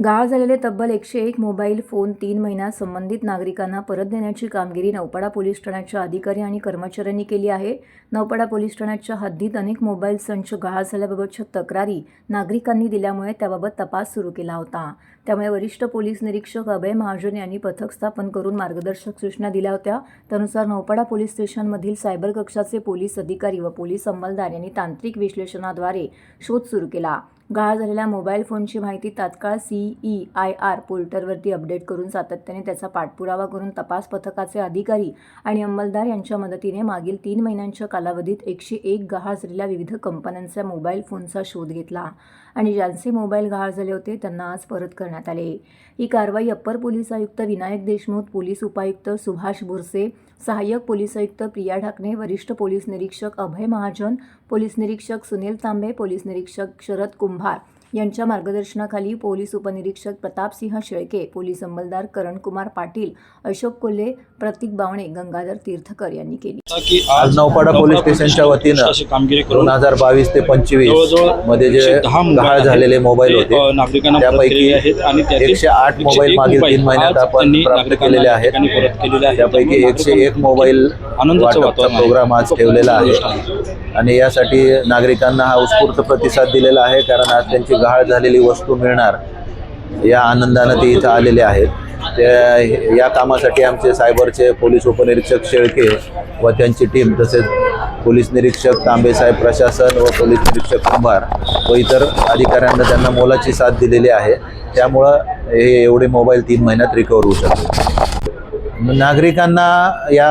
गाळ झालेले तब्बल एकशे एक मोबाईल फोन तीन महिन्यात संबंधित नागरिकांना परत देण्याची कामगिरी नौपाडा पोलीस ठाण्याच्या अधिकारी आणि कर्मचाऱ्यांनी केली आहे. नौपाडा पोलीस ठाण्याच्या हद्दीत अनेक मोबाईल संच गहाळ झाल्याबाबतच्या तक्रारी नागरिकांनी दिल्यामुळे त्याबाबत तपास सुरू केला होता. त्यामुळे वरिष्ठ पोलीस निरीक्षक अभय महाजन यांनी पथक स्थापन करून मार्गदर्शक सूचना दिल्या होत्या. त्यानुसार नौपाडा पोलीस स्टेशनमधील सायबर कक्षाचे पोलीस अधिकारी व पोलीस अंमलदार यांनी तांत्रिक विश्लेषणाद्वारे शोध सुरू केला. गाळ झालेल्या मोबाईल फोनची माहिती तात्काळ ई आय आर पोर्टलवरती अपडेट करून सातत्याने त्याचा पाठपुरावा करून तपास पथकाचे अधिकारी आणि अंमलदार यांच्या मदतीने मागील तीन महिन्यांच्या कालावधीत एकशे एक गहाळ झालेल्या विविध कंपन्यांच्या मोबाईल फोनचा शोध घेतला आणि ज्यांचे मोबाईल गहाळ झाले होते त्यांना आज परत करण्यात आले. ही कारवाई अप्पर पोलीस आयुक्त विनायक देशमुख पोलीस उपायुक्त सुभाष बुरसे सहाय्यक पोलीस आयुक्त प्रिया ढाकणे वरिष्ठ पोलीस निरीक्षक अभय महाजन पोलीस निरीक्षक सुनील तांबे पोलीस निरीक्षक शरद कुंभार यांच्या मार्गदर्शनाखाली पोलीस उपनिरीक्षक प्रतापसिंह शेळके पोलीस अंमलदार करणकुमार पाटील अशोक कोल्हे प्रतीक बावणे गंगाधर तीर्थकर यांनी केली की आज नौपाडा पोलीस स्टेशनच्या वतीनं दोन हजार बावीस ते पंचवीसमध्ये जे गहाळ. झालेले मोबाईल होते त्यापैकी एकशे आठ मोबाईल मागील तीन महिन्यात आपण प्राप्त केलेले आहेत ठिकाणी परत केलेले आहेत. त्यापैकी एकशे एक मोबाईल वाटपचा. प्रोग्राम आज ठेवलेला आहे. आणि यासाठी नागरिकांना हा उत्स्फूर्त प्रतिसाद दिलेला आहे कारण आज त्यांची गहाळ झालेली वस्तू मिळणार या आनंदानं ते इथं आलेले आहेत. या कामासाठी आमचे सायबरचे पोलीस उपनिरीक्षक शेळके व त्यांची टीम तसेच पोलीस निरीक्षक तांबेसाहेब प्रशासन व पोलीस निरीक्षक कुंभार व इतर अधिकाऱ्यांना त्यांना मोलाची साथ दिलेली आहे. त्यामुळं हे एवढे मोबाईल तीन महिन्यात रिकवर होऊ शकतो नागरिकांना या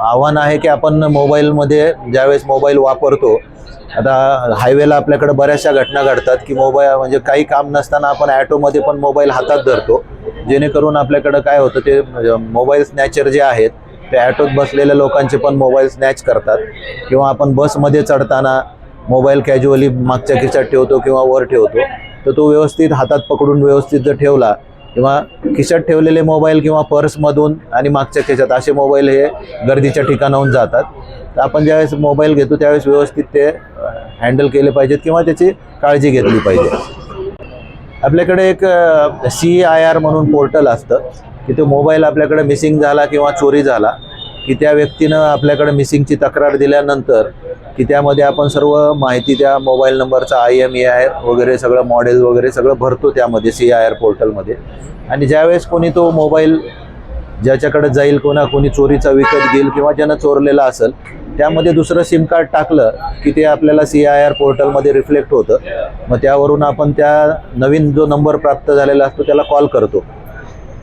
आव्हान आहे की आपण मोबाईलमध्ये ज्यावेळेस मोबाईल वापरतो आता हायवेला आपल्याकडे बऱ्याचशा घटना घडतात की मोबाईल म्हणजे काही काम नसताना आपण ॲटोमध्ये पण मोबाईल हातात धरतो. जेणेकरून आपल्याकडं काय होतं ते म्हणजे मोबाईल स्नॅचर जे आहेत ते ॲटोत बसलेल्या लोकांचे पण मोबाईल स्नॅच करतात. किंवा आपण बसमध्ये चढताना मोबाईल कॅज्युअली मागच्या खिशात ठेवतो किंवा वर ठेवतो तर तो व्यवस्थित हातात पकडून व्यवस्थित जर ठेवला किंवा खिशात ठेवलेले मोबाईल किंवा पर्समधून आणि मागच्या खिशात असे मोबाईल हे गर्दीच्या ठिकाणाहून जातात. तर आपण ज्यावेळेस मोबाईल घेतो त्यावेळेस व्यवस्थित ते हँडल केले पाहिजेत किंवा त्याची काळजी घेतली पाहिजे. आपल्याकडे एक सी आय आर म्हणून पोर्टल असतं की तो मोबाईल आपल्याकडे मिसिंग झाला किंवा चोरी झाला की त्या व्यक्तीनं आपल्याकडे मिसिंगची तक्रार दिल्यानंतर की त्यामध्ये आपण सर्व माहिती त्या मोबाईल नंबरचा आय एम ए आय वगैरे सगळं मॉडेल वगैरे सगळं भरतो त्यामध्ये सी आय आर पोर्टलमध्ये. आणि ज्यावेळेस कोणी तो मोबाईल ज्याच्याकडे जाईल कोणा कोणी चोरीचा विकत घेईल किंवा ज्यानं चोरलेला असेल त्यामध्ये दुसरं सिम कार्ड टाकलं की ते आपल्याला सी आय आर पोर्टलमध्ये रिफ्लेक्ट होतं. मग त्यावरून आपण त्या नवीन जो नंबर प्राप्त झालेला असतो त्याला कॉल करतो.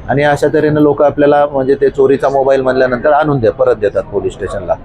आणि अशा तऱ्हेनं लोक आपल्याला म्हणजे ते चोरीचा मोबाईल म्हणल्यानंतर आणून दे परत देतात पोलीस स्टेशनला.